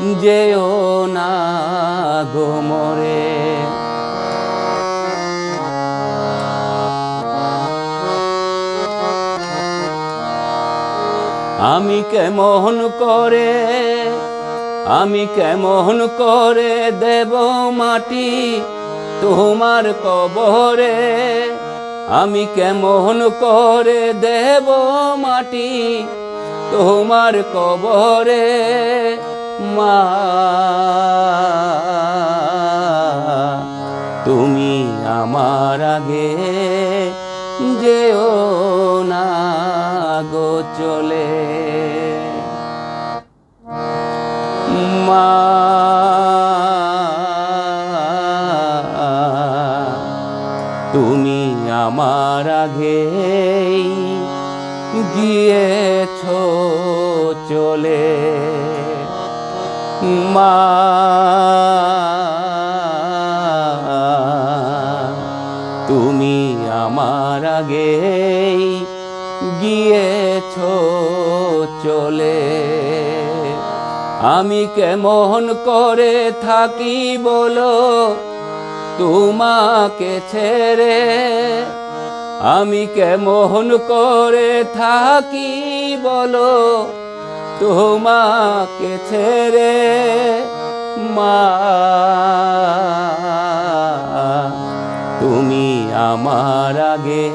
যেও না গো মরে। আমি কেমন করে, আমি কেমন করে দেব মাটি তোমার কবরে? আমি কেমন করে দেব মাটি তোমার কবরে? মা তুমি আমার আগে যেও না গো চলে। মা তুমি আমার আগে গিয়েছ চলে। মা। তুমি আমার আগে গিয়েছ চলে। আমি কেমন করে থাকি বলো? তোমাকে ছেড়ে আমি কেমন করে থাকি বলো? তোমাকে ছেড়ে মা তুমি আমার আগে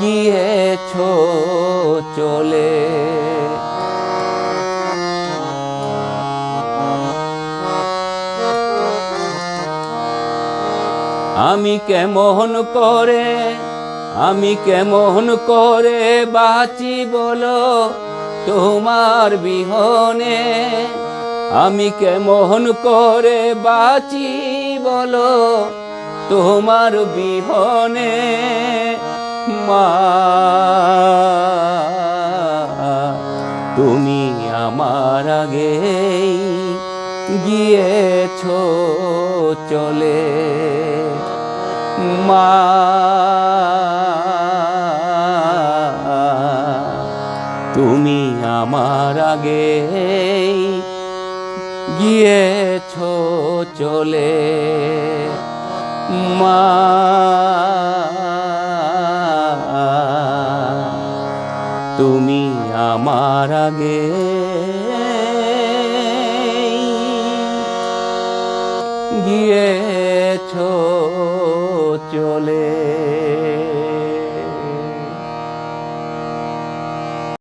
গিয়েছ চলে। আমি কেমন করে আমি কেমন করে বাঁচি বলো তোমার বিহনে? আমি কেমন করে বাঁচি বলো তোমার বিহনে? মা, তুমি আমার আগে গিয়েছ চলে। মা তুমি আমার আগে গিয়েছ চলে। মা। তুমি আমার আগে গিয়েছ চলে।